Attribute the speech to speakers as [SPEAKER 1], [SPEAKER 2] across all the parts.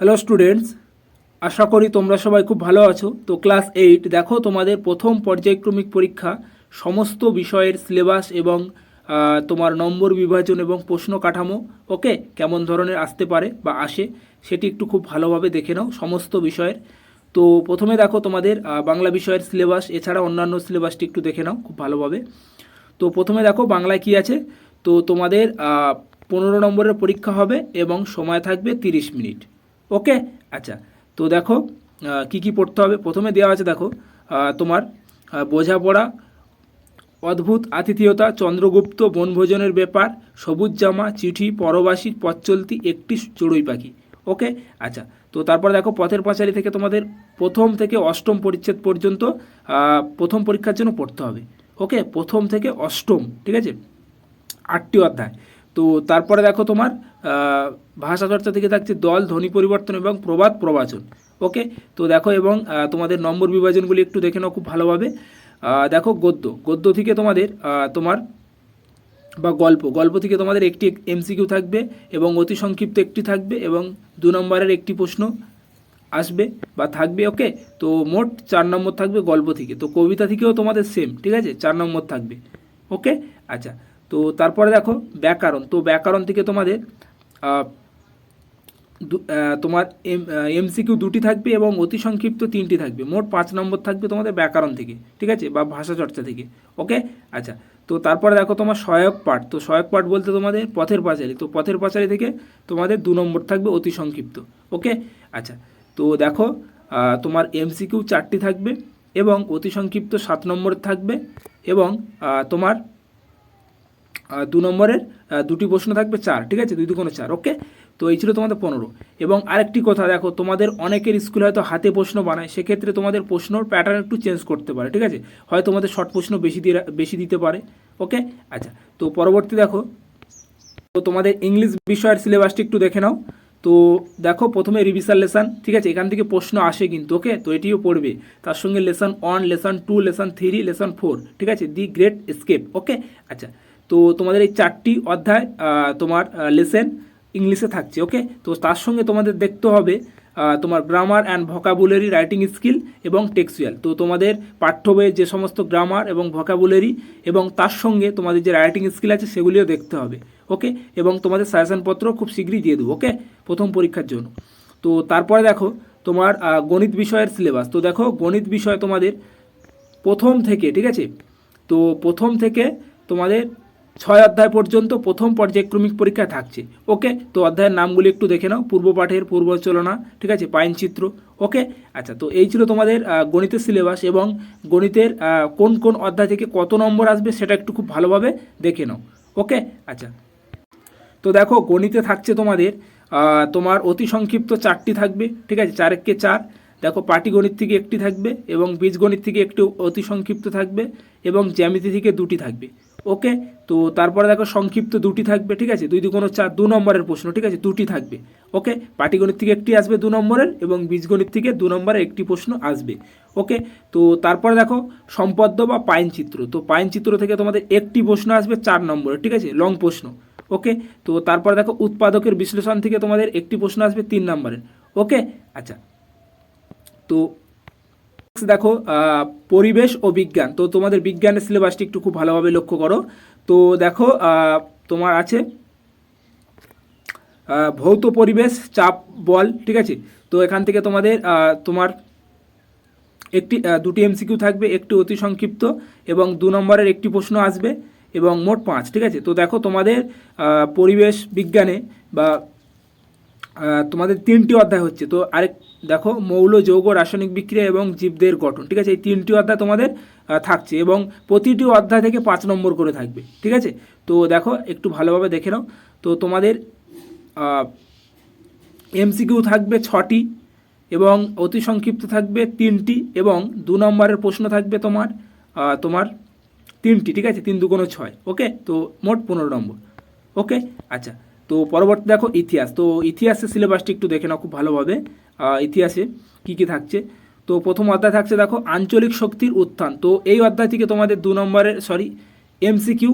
[SPEAKER 1] Hello students আশা করি তোমরা সবাই খুব ভালো আছো। তো ক্লাস এইট দেখো তোমাদের প্রথম পর্যায়ক্রমিক পরীক্ষা, সমস্ত বিষয়ের সিলেবাস এবং তোমার নম্বর বিভাজন এবং প্রশ্ন কাঠামো ওকে কেমন ধরনের আসতে পারে বা আসে, সেটি একটু খুব ভালোভাবে দেখে নাও সমস্ত বিষয়ের। তো প্রথমে দেখো তোমাদের বাংলা বিষয়ের সিলেবাস এছাড়া অন্যান্য সিলেবাসটি একটু দেখে নাও খুব ভালোভাবে। তো প্রথমে দেখো বাংলায় কি আছে? তো তোমাদের পনেরো নম্বরের পরীক্ষা হবে এবং সময় থাকবে তিরিশ মিনিট। ওকে আচ্ছা তো দেখো কি কি পড়তে হবে? প্রথমে দেওয়া আছে দেখো তোমার বোঝাপড়া, অদ্ভুত আতিথেয়তা, চন্দ্রগুপ্ত বনভোজনের ব্যাপার, সবুজ জামা, চিঠি, পরবাসী পথ চলতি একটি চড়ুই পাখি। ওকে আচ্ছা তো তারপর দেখো, পথের পাঁচালী থেকে তোমাদের প্রথম থেকে অষ্টম পরিচ্ছেদ পর্যন্ত প্রথম পরীক্ষার জন্য পড়তে হবে। ওকে প্রথম থেকে অষ্টম, ঠিক আছে? আটটি অধ্যায়। তো তারপরে দেখো তোমার আহ, ভাষা চর্চা থেকে থাকছে দল ধ্বনি পরিবর্তন এবং প্রবাদ প্রবাচন। ওকে তো দেখো এবং তোমাদের নম্বর বিভাজনগুলি একটু দেখে নাও খুব ভালোভাবে। দেখো গদ্য। গদ্য থেকে তোমাদের তোমার বা গল্প। গল্প থেকে তোমাদের একটি এমসিকিউ থাকবে এবং অতি সংক্ষিপ্ত একটি থাকবে এবং দু নম্বরের একটি প্রশ্ন আসবে বা থাকবে ওকে তো মোট চার নম্বর থাকবে গল্প থেকে। তো কবিতা থেকেও তোমাদের সেম ঠিক আছে? চার নম্বর থাকবে ওকে আচ্ছা তো তারপরে দেখো ব্যাকরণ। তো ব্যাকরণ থেকে তোমাদের তোমার এম এমসিকিউ দুটি থাকবে এবং অতি সংক্ষিপ্ত তিনটি থাকবে। মোট পাঁচ নম্বর থাকবে তোমাদের ব্যাকরণ থেকে, ঠিক আছে? বা ভাষা চর্চা থেকে, ওকে? আচ্ছা তো তারপরে দেখো তোমার সহায়ক পাঠ। তো সহায়ক পাঠ বলতে তোমাদের পথের পাঁচালী। তো পথের পাঁচালী থেকে তোমাদের দু নম্বর থাকবে অতি সংক্ষিপ্ত, ওকে? আচ্ছা তো দেখো তোমার এমসিকিউ চারটি থাকবে এবং অতি সংক্ষিপ্ত সাত নম্বর থাকবে এবং তোমার দু নম্বরের দুটি প্রশ্ন থাকবে, চার, ঠিক আছে? দুই দুগুণে চার ওকে তো এই ছিল তোমাদের পনেরো। এবং আরেকটি কথা, দেখো, তোমাদের অনেকের স্কুলে হয়তো হাতে প্রশ্ন বানায়, সেক্ষেত্রে তোমাদের প্রশ্নর প্যাটার্ন একটু চেঞ্জ করতে পারে, ঠিক আছে? হয় তোমাদের শর্ট প্রশ্ন বেশি দিয়ে, বেশি দিতে পারে ওকে আচ্ছা তো পরবর্তী দেখো, তো তোমাদের ইংলিশ বিষয়ের সিলেবাসটি একটু দেখে নাও। তো দেখো, প্রথমে রিভিশন লেসন ঠিক আছে? এখান থেকে প্রশ্ন আসে কিন্তু ওকে তো এটিও পড়বে। তার সঙ্গে lesson one lesson two lesson three lesson four ঠিক আছে? দি গ্রেট স্কেপ ওকে আচ্ছা তো তোমাদের এই চারটি অধ্যায় তোমার লেসেন ইংলিশে থাকছে ওকে তো তার সঙ্গে তোমাদের দেখতে হবে তোমার grammar and vocabulary writing skill এবং টেক্সুয়াল তো তোমাদের পাঠ্য বইয়ের যে সমস্ত গ্রামার এবং ভোকাবুলারি এবং তার সঙ্গে তোমাদের যে রাইটিং স্কিল আছে সেগুলিও দেখতে হবে ওকে এবং তোমাদের সাজেশনপত্র খুব শীঘ্রই দিয়ে দেবো ওকে প্রথম পরীক্ষার জন্য। তো তারপরে দেখো, তোমার গণিত বিষয়ের সিলেবাস তো দেখো, গণিত বিষয় তোমাদের প্রথম থেকে, ঠিক আছে? তো প্রথম থেকে তোমাদের ছয় অধ্যায় পর্যন্ত প্রথম পর্যায়ক্রমিক পরীক্ষা থাকছে। ওকে, তো অধ্যায়ের নামগুলি একটু দেখে নাও। পূর্ব পাঠের পূর্বচলনা ঠিক আছে? পাইনচিত্র ওকে? আচ্ছা তো এই ছিল তোমাদের গণিতের সিলেবাস এবং গণিতের কোন কোন অধ্যায় থেকে কত নম্বর আসবে সেটা একটু খুব ভালোভাবে দেখে নাও। ওকে? আচ্ছা। তো দেখো, গণিতে থাকছে তোমাদের তোমার অতি সংক্ষিপ্ত চারটি থাকবে, ঠিক আছে? চারেককে চার। দেখো, পাটিগণিত থেকে একটি থাকবে এবং বীজগণিত থেকে একটু অতি সংক্ষিপ্ত থাকবে এবং জ্যামিতি থেকে দুটি থাকবে। ওকে? তো তারপরে দেখো সংক্ষিপ্ত দুটি থাকবে, ঠিক আছে? দুই দুগুণ চার, দু নম্বরের প্রশ্ন, ঠিক আছে? দুটি থাকবে, ওকে? পাটিগণিত থেকে একটি আসবে দু নম্বরের এবং বীজগণিত থেকে দু নম্বরের একটি প্রশ্ন আসবে, ওকে? তো তারপরে দেখো সম্পদ্য বা পাইন চিত্র, তো পাইন চিত্র থেকে তোমাদের একটি প্রশ্ন আসবে চার নম্বরের ঠিক আছে? লং প্রশ্ন, ওকে? তো তারপর দেখো উৎপাদকের বিশ্লেষণ থেকে তোমাদের একটি প্রশ্ন আসবে তিন নম্বরের, ওকে? আচ্ছা তো দেখো পরিবেশ ও বিজ্ঞান। তো তোমাদের বিজ্ঞানের সিলেবাসটি একটু খুব ভালোভাবে লক্ষ্য করো। তো দেখো তোমার আছে ভৌত পরিবেশ, চাপ, বল, ঠিক আছে? তো এখান থেকে তোমাদের তোমার একটি দুটি এমসিকিউ থাকবে, একটি অতি সংক্ষিপ্ত এবং দু নম্বরের একটি প্রশ্ন আসবে এবং মোট পাঁচ, ঠিক আছে? তো দেখো তোমাদের পরিবেশ বিজ্ঞানে বা তোমাদের তিনটি অধ্যায় হচ্ছে। তো আরেক, দেখো, মৌল, যৌগ, রাসায়নিক বিক্রিয়া এবং জীবদের গঠন। ঠিক আছে? এই তিনটি অধ্যায় তোমাদের থাকছে এবং প্রতিটি অধ্যায় থেকে পাঁচ নম্বর করে থাকবে। ঠিক আছে? তো দেখো, একটু ভালোভাবে দেখে নাও। তো তোমাদের এমসিকিউ থাকবে ছটি এবং অতি সংক্ষিপ্ত থাকবে তিনটি এবং দু নম্বরের প্রশ্ন থাকবে তোমার তোমার তিনটি। ঠিক আছে? তিন দুগুণ ছয়। ওকে? তো মোট পনেরো নম্বর। ওকে? আচ্ছা। তো পরবর্তী দেখো ইতিহাস। তো ইতিহাসের সিলেবাসটি একটু দেখে নাও খুব ভালোভাবে। ইতিহাসে কি কি থাকছে? তো প্রথম অধ্যায় থাকছে দেখো আঞ্চলিক শক্তির উত্থান। তো এই অধ্যায় থেকে তোমাদের দু নম্বরের সরি এমসিকিউ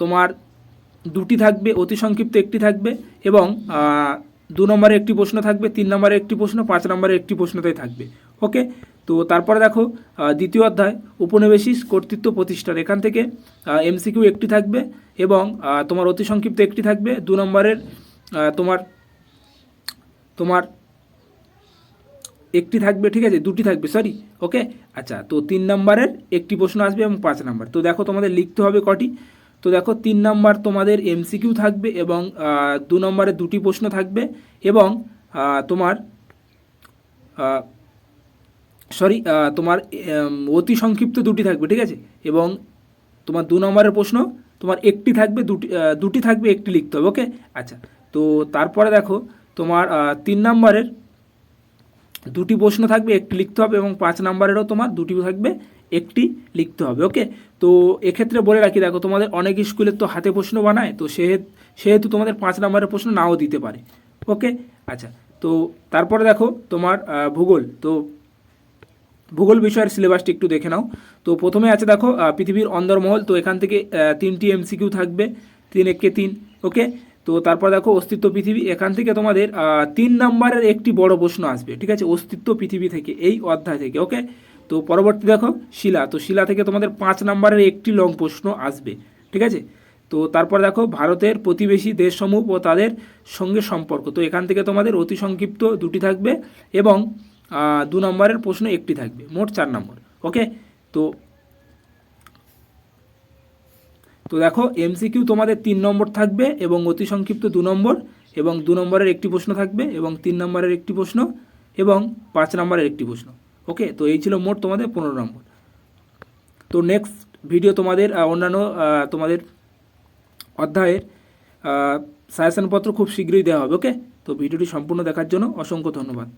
[SPEAKER 1] তোমার দুটি থাকবে, অতি সংক্ষিপ্ত একটি থাকবে এবং দু নম্বরে একটি প্রশ্ন থাকবে, তিন নম্বরে একটি প্রশ্ন, পাঁচ নম্বরে একটি প্রশ্নতেই থাকবে। ওকে তো তারপরে দেখো দ্বিতীয় অধ্যায়, উপনিবেশিক কর্তৃত্ব প্রতিষ্ঠান। এখান থেকে এমসিকিউ একটি থাকবে এবং তোমার অতি সংক্ষিপ্ত একটি থাকবে। দু নম্বরের তোমার তোমার একটি থাকবে, ঠিক আছে? দুটি থাকবে সরি ওকে আচ্ছা তো তিন নম্বরের একটি প্রশ্ন আসবে এবং পাঁচ নাম্বার। তো দেখো, তোমাদের লিখতে হবে কটি। তো দেখো, তিন নাম্বার তোমাদের এমসিকিউ থাকবে এবং দু নম্বরে দুটি প্রশ্ন থাকবে এবং তোমার সরি তোমার অতি সংক্ষিপ্ত দুটি থাকবে, ঠিক আছে? এবং তোমার দু নম্বরের প্রশ্ন, তোমার একটি থাকবে, দুটি দুটি থাকবে, একটি লিখতে হবে ওকে আচ্ছা তো তারপরে দেখো, তোমার তিন নম্বরের দুটি প্রশ্ন থাকবে, একটি লিখতে হবে, এবং পাঁচ নাম্বারেরও তোমার দুটি থাকবে, একটি লিখতে হবে ওকে তো এক্ষেত্রে বলে রাখি, দেখো, তোমাদের অনেক স্কুলের তো হাতে প্রশ্ন বানায়, তো সেহেতু তোমাদের পাঁচ নাম্বারের প্রশ্ন নাও দিতে পারে ওকে আচ্ছা তো তারপরে দেখো, তোমার ভূগোল, তো ভূগোল বিষয়ের সিলেবাসটি একটু দেখে নাও। তো প্রথমে আছে দেখো পৃথিবীর অন্দরমহল, তো এখান থেকে তিনটি এমসিকিউ থাকবে, তিন একে তিন, ওকে? তো তারপর দেখো অস্তিত্ব পৃথিবী, এখান থেকে তোমাদের তিন নম্বরের একটি বড় প্রশ্ন আসবে, ঠিক আছে? অস্তিত্ব পৃথিবী থেকে, এই অধ্যায় থেকে, ওকে? তো পরবর্তী দেখো, শিলা, তো শিলা থেকে তোমাদের পাঁচ নম্বরের একটি লং প্রশ্ন আসবে, ঠিক আছে? তো তারপর দেখো, ভারতের প্রতিবেশী দেশসমূহ ও তাদের সঙ্গে সম্পর্ক, তো এখান থেকে তোমাদের অতি সংক্ষিপ্ত দুটি থাকবে এবং দু নম্বরের প্রশ্ন একটি থাকবে, মোট চার নম্বর ওকে তো তো দেখো এমসিকিউ তোমাদের তিন নম্বর থাকবে এবং অতি সংক্ষিপ্ত দু নম্বর, এবং দু নম্বরের একটি প্রশ্ন থাকবে, এবং তিন নম্বরের একটি প্রশ্ন, এবং পাঁচ নম্বরের একটি প্রশ্ন ওকে তো এই ছিল মোট তোমাদের পনেরো নম্বর। তো নেক্সট ভিডিও তোমাদের অন্যান্য তোমাদের অধ্যায়ের সাজেশনপত্র খুব শীঘ্রই দেওয়া হবে ওকে তো ভিডিওটি সম্পূর্ণ দেখার জন্য অসংখ্য ধন্যবাদ।